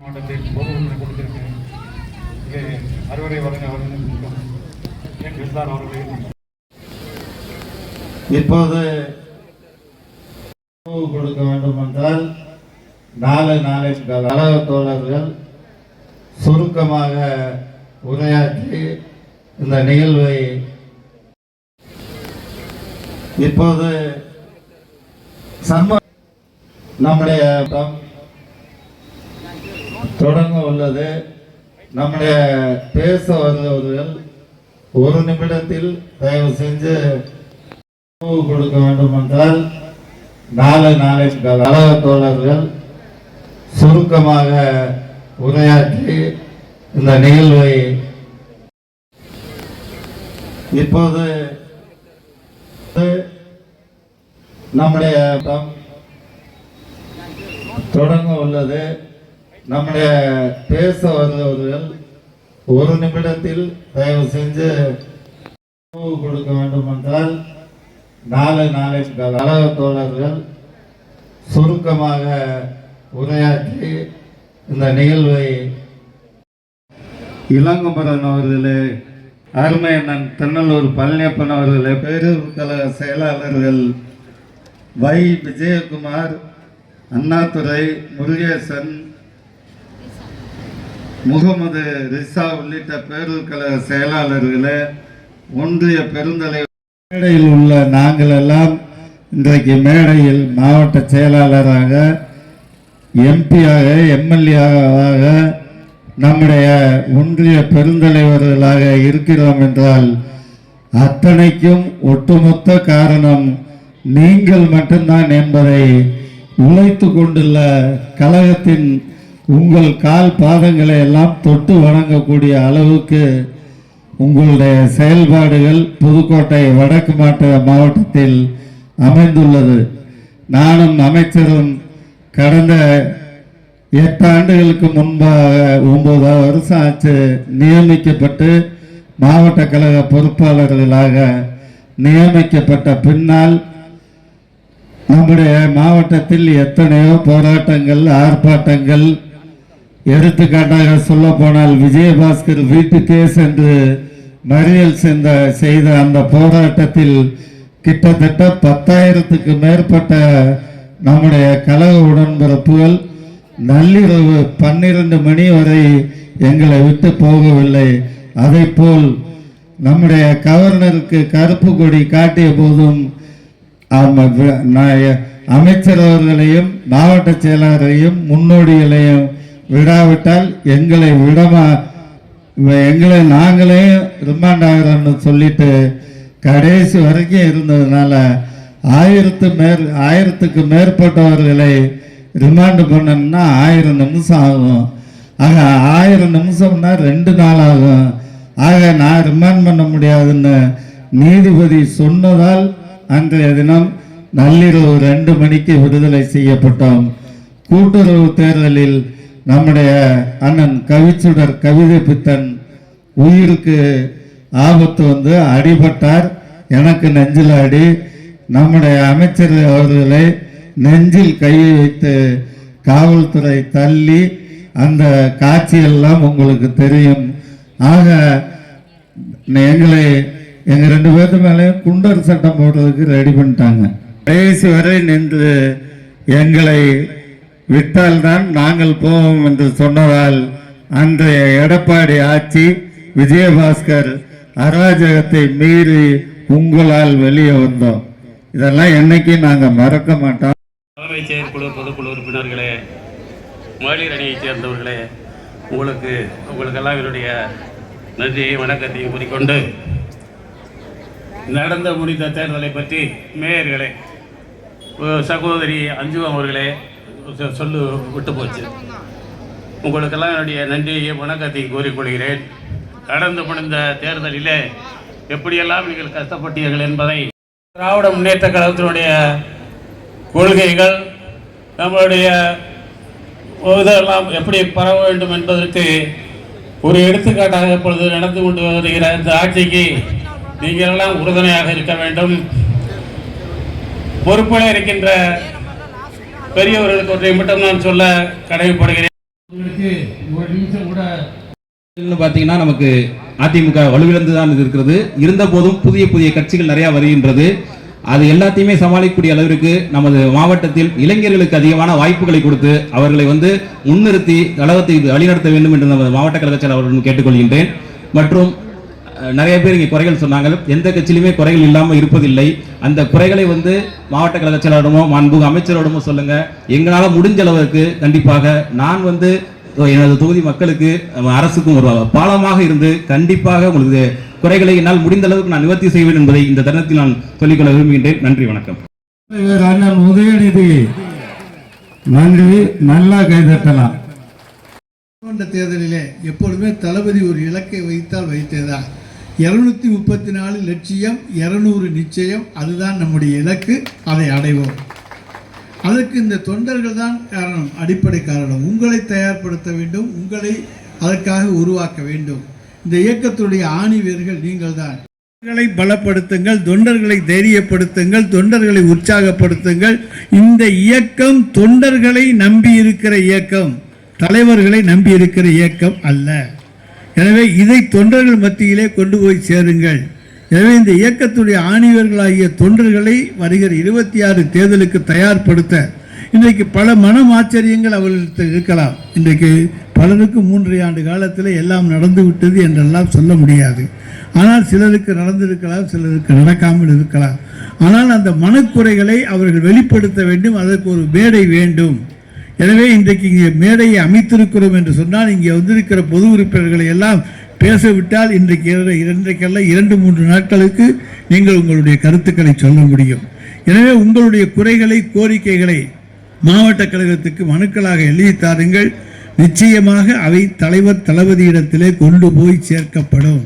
மாவட்டத்தில் பொது உரிமை கொடுத்திருக்கிறேன். இங்கே அறுவடை வழங்க வழங்க இப்போது கொடுக்க வேண்டும் என்றால் நாலு நாளை கழக தோழர்கள் சுருக்கமாக உரையாற்றி இந்த நிகழ்வை இப்போது சம்ம நம்முடைய தொடங்க உள்ளது நம்முடைய பேச வருபவர்கள் ஒரு நிமிடத்தில் தயவு செஞ்சு உணவு கொடுக்க வேண்டும் என்றால் நாலு நாளை கழக தோழர்கள் சுருக்கமாக உரையாற்றி இந்த நிகழ்வை இப்போது நம்முடைய தொடங்க உள்ளது நம்முடைய பேச வந்தவர்கள் ஒரு நிமிடத்தில் தயவு செஞ்சு உணவு கொடுக்க வேண்டும் என்றால் நாலு நாளை கழக தோழர்கள் சுருக்கமாக உரையாற்றி இந்த நிகழ்வை இளங்குமரன் அவர்களே அருமை அண்ணன் திருநல்லூர் பழனியப்பன் அவர்களே பேரூர் கழக செயலாளர்கள் வை. விஜயகுமார் அண்ணாதுரை முருகேசன் முகமது ரிசா உள்ளிட்ட பேரூர் கழக செயலாளர்களே ஒன்றிய பெருந்தலைவர் மேடையில் உள்ள நாங்கள் எல்லாம் இன்றைக்கு மேடையில் மாவட்ட செயலாளராக எம்பியாக எம்எல்ஏவாக நம்முடைய ஒன்றிய பெருந்தலைவர்களாக இருக்கிறோம் என்றால் அத்தனைக்கும் ஒட்டுமொத்த காரணம் நீங்கள் மட்டும்தான் என்பதை உழைத்து கொண்டுள்ள கழகத்தின் உங்கள் கால் பாதங்களை எல்லாம் தொட்டு வணங்கக்கூடிய அளவுக்கு உங்களுடைய செயல்பாடுகள் புதுக்கோட்டை வடக்கு மாவட்ட மாவட்டத்தில் அமைந்துள்ளது. நானும் அமைச்சரும் கடந்த எட்டு ஆண்டுகளுக்கு முன்பாக ஒன்பது வருஷம் ஆச்சு நியமிக்கப்பட்டு மாவட்ட கழக பொறுப்பாளர்களாக நியமிக்கப்பட்ட பின்னால் நம்முடைய மாவட்டத்தில் எத்தனையோ போராட்டங்கள் ஆர்ப்பாட்டங்கள் எடுத்துக்காட்டாக சொல்ல போனால் விஜயபாஸ்கர் வீட்டுக்கே சென்று மறியல் சென்ற செய்த அந்த போராட்டத்தில் கிட்டத்தட்ட பத்தாயிரத்துக்கு மேற்பட்ட நம்முடைய கழக உடன்பிறப்புகள் நள்ளிரவு பன்னிரண்டு மணி வரை எங்களை விட்டு போகவில்லை. அதைப்போல் நம்முடைய கவர்னருக்கு கருப்பு கொடி காட்டிய போதும் நான் அமைச்சர் அவர்களையும் மாவட்ட செயலாளரையும் முன்னோடிகளையும் விடாவிட்டால் எங்களை விடமா எங்களை நாங்களே ரிமாண்ட் ஆகிறோம்னு சொல்லிட்டு கடைசி வரைக்கும் இருந்ததுனால ஆயிரத்து மேற் ஆயிரத்துக்கு மேற்பட்டவர்களை ரிமாண்டு பண்ணணும்னா ஆயிரம் நிமிஷம் ஆகும். ஆக ஆயிரம் நிமிஷம்னா ரெண்டு நாள் ஆகும். ஆக நான் ரிமாண்ட் பண்ண முடியாதுன்னு நீதிபதி சொன்னதால் அன்றைய தினம் நள்ளிரவு ரெண்டு மணிக்கு விடுதலை செய்யப்பட்டோம். கூட்டுறவு தேர்தலில் நம்முடைய அண்ணன் கவிச்சுடர் கவிதை பித்தன் உயிருக்கு ஆபத்து வந்து அடிபட்டார். எனக்கு நெஞ்சில் அடி. நம்முடைய அமைச்சர் அவர்களை நெஞ்சில் கையை வைத்து காவல்துறை தள்ளி அந்த காட்சியெல்லாம் உங்களுக்கு தெரியும். ஆக எங்களை எங்கள் ரெண்டு பேர்த்து மேலேயும் குண்டர் சட்டம் போடுறதுக்கு ரெடி பண்ணிட்டாங்க. கடைசி வரை நின்று எங்களை விட்டால்தான் நாங்கள் போவோம் என்று சொன்னதால் அன்றைய எடப்பாடி ஆட்சி விஜயபாஸ்கர் அராஜகத்தை மீறி உங்களால் வெளியே வந்தோம். இதெல்லாம் என்னைக்கு நாங்கள் மறக்க மாட்டோம். தலைமைச் செயற்குழு பொதுக்குழு உறுப்பினர்களே மகளிர் அணியைச் சேர்ந்தவர்களே உங்களுக்கு உங்களுக்கெல்லாம் என்னுடைய நன்றியையும் வணக்கத்தையும் கூறிக்கொண்டு நடந்த முடிந்த தேர்தலை பற்றி மேயர்களே சகோதரி அஞ்சு அவர்களே சொல்லு விட்டு போச்சு உங்களுக்கெல்லாம் என்னுடைய நன்றியையும் வணக்கத்தையும் கூறிக்கொள்கிறேன். நடந்து முடிந்த தேர்தலிலே எப்படியெல்லாம் நீங்கள் கஷ்டப்பட்டீர்கள் என்பதை திராவிட முன்னேற்ற கழகத்தினுடைய கொள்கைகள் நம்மளுடைய இதெல்லாம் எப்படி பரவ வேண்டும் என்பதற்கு ஒரு எடுத்துக்காட்டாக இப்பொழுது நடந்து கொண்டு வருகிற இந்த ஆட்சிக்கு நீங்கள் எல்லாம் உறுதுணையாக இருக்க வேண்டும். பொறுப்பில் இருக்கின்ற பெரியவர்களுக்கு ஒன்றை மட்டும் நான் சொல்ல கடமைப்படுகிறேன். வச்சு ஒரு நிமிஷம் கூட ன்னு பார்த்தீங்கன்னா நமக்கு அதிமுக வலுவிழந்து தான் இது இருக்கிறது. இருந்த போதும் புதிய புதிய கட்சிகள் நிறைய வருகின்றது. அது எல்லாத்தையுமே சமாளிக்கக்கூடிய அளவிற்கு நமது மாவட்டத்தில் இளைஞர்களுக்கு அதிகமான வாய்ப்புகளை கொடுத்து அவர்களை வந்து முன்னிறுத்தி கழகத்தை வழிநடத்த வேண்டும் என்று நமது மாவட்ட கழக செயலாளர் அவர்களிடம் கேட்டுக்கொள்கின்றேன். மற்றும் நிறைய பேர் இங்கே குறைகள் சொன்னாங்க. எந்த கட்சியிலுமே குறைகள் இல்லாமல் இருப்பதில்லை. அந்த குறைகளை வந்து மாவட்ட கழக செயலாளரிடமோ மாண்பு அமைச்சரோடமோ சொல்லுங்க. எங்களால் முடிஞ்ச அளவுக்கு கண்டிப்பாக நான் வந்து எனது தொகுதி மக்களுக்கு அரசுக்கும் ஒரு பாலமாக இருந்து கண்டிப்பாக உங்களுக்கு குறைகளை என்னால் முடிந்த அளவுக்கு நான் நிவர்த்தி செய்வேன் என்பதை இந்த தருணத்தில் நான் சொல்லிக்கொள்ள விரும்புகின்றேன். நன்றி வணக்கம். அண்ணன் உதயநிதி நன்றி. நல்லா கைதட்டலாம். தேர்தலிலே எப்பொழுதுமே தளபதி ஒரு இலக்கை வைத்தால் வைத்ததா இரநூத்தி முப்பத்தி நாலு லட்சியம் இரநூறு நிச்சயம் அதுதான் நம்முடைய இலக்கு அதை அடைவோம். அதற்கு இந்த தொண்டர்கள் தான் காரணம் அடிப்படை காரணம். உங்களை தயார்படுத்த வேண்டும் உங்களை அதற்காக உருவாக்க வேண்டும். இந்த இயக்கத்துடைய ஆணி வேர்கள் நீங்கள் தான் தொண்டர்களை பலப்படுத்துங்கள் தொண்டர்களை தைரியப்படுத்துங்கள் தொண்டர்களை உற்சாகப்படுத்துங்கள். இந்த இயக்கம் தொண்டர்களை நம்பி இருக்கிற இயக்கம் தலைவர்களை நம்பி இருக்கிற இயக்கம் அல்ல. எனவே இதை தொண்டர்கள் மத்தியிலே கொண்டு போய் சேருங்கள். எனவே இந்த இயக்கத்துடைய ஆணிவர்களாகிய தொண்டர்களை வருகிற இருபத்தி ஆறு தேர்தலுக்கு தயார்படுத்த இன்றைக்கு பல மனம் ஆச்சரியங்கள் அவர்களுக்கு இருக்கலாம். இன்றைக்கு பலருக்கு மூன்றரை ஆண்டு காலத்தில் எல்லாம் நடந்து விட்டது என்றெல்லாம் சொல்ல முடியாது. ஆனால் சிலருக்கு நடந்திருக்கலாம் சிலருக்கு நடக்காமல் இருக்கலாம். ஆனால் அந்த மனக்குறைகளை அவர்கள் வெளிப்படுத்த வேண்டும் அதற்கு ஒரு மேடை வேண்டும். எனவே இன்றைக்கு இங்கே மேடையை அமைத்திருக்கிறோம் என்று சொன்னால் இங்கே வந்திருக்கிற பொது உறுப்பினர்களை எல்லாம் பேசவிட்டால் இன்றைக்கு இன்றைக்கல்ல இரண்டு மூன்று நாட்களுக்கு நீங்கள் உங்களுடைய கருத்துக்களை சொல்ல முடியும். எனவே உங்களுடைய குறைகளை கோரிக்கைகளை மாவட்ட கழகத்துக்கு மனுக்களாக எழுதி தாருங்கள். நிச்சயமாக அவை தலைவர் தளபதியிடத்திலே கொண்டு போய் சேர்க்கப்படும்.